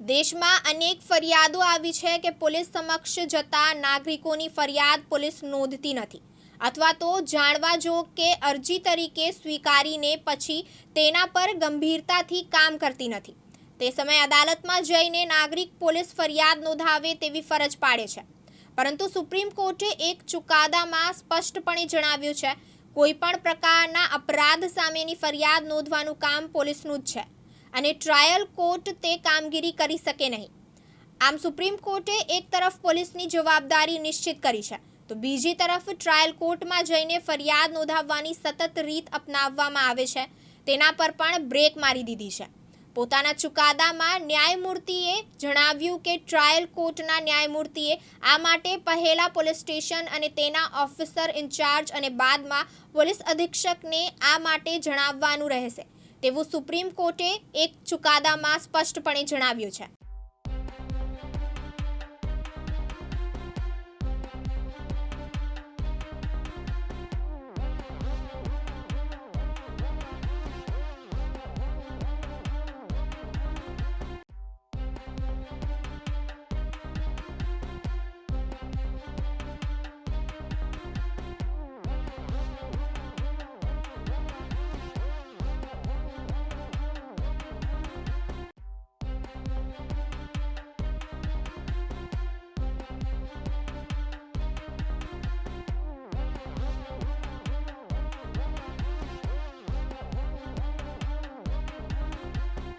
દેશમાં અનેક ફરિયાદો આવી છે કે પોલીસ સમક્ષ જતા નાગરિકોની ફરિયાદ પોલીસ નોંધતી નથી. અથવા તો જાણવા જો કે અરજી તરીકે સ્વીકારીને પછી તેના પર ગંભીરતાથી કામ કરતી નથી. તે સમયે અદાલતમાં જઈને નાગરિક પોલીસ ફરિયાદ નોંધાવે તેવી ફરજ પાડે છે. પરંતુ સુપ્રીમ કોર્ટે એક ચુકાદામાં સ્પષ્ટપણે જણાવ્યું છે, કોઈ પણ પ્રકારના અપરાધ સામેની ફરિયાદ નોંધવાનું કામ પોલીસનું જ છે. અને ટ્રાયલ કોર્ટ તે કામગીરી કરી શકે નહીં. આમ સુપ્રીમ કોર્ટે એક તરફ પોલીસની જવાબદારી નિશ્ચિત કરી છે, તો બીજી તરફ ટ્રાયલ કોર્ટમાં જઈને ફરિયાદ નોંધાવવાની સતત રીત અપનાવવામાં આવે છે, તેના પર પણ બ્રેક મારી દીધી છે. પોતાના ચુકાદામાં ન્યાયમૂર્તિએ જણાવ્યું કે ટ્રાયલ કોર્ટના ન્યાયમૂર્તિએ આ માટે પહેલા પોલીસ સ્ટેશન અને તેના ઓફિસર ઇન્ચાર્જ અને બાદમાં પોલીસ અધિક્ષકને આ માટે જણાવવાનું રહેશે. તેવું સુપ્રીમ કોર્ટે એક ચુકાદામાં સ્પષ્ટપણે જણાવ્યું છે.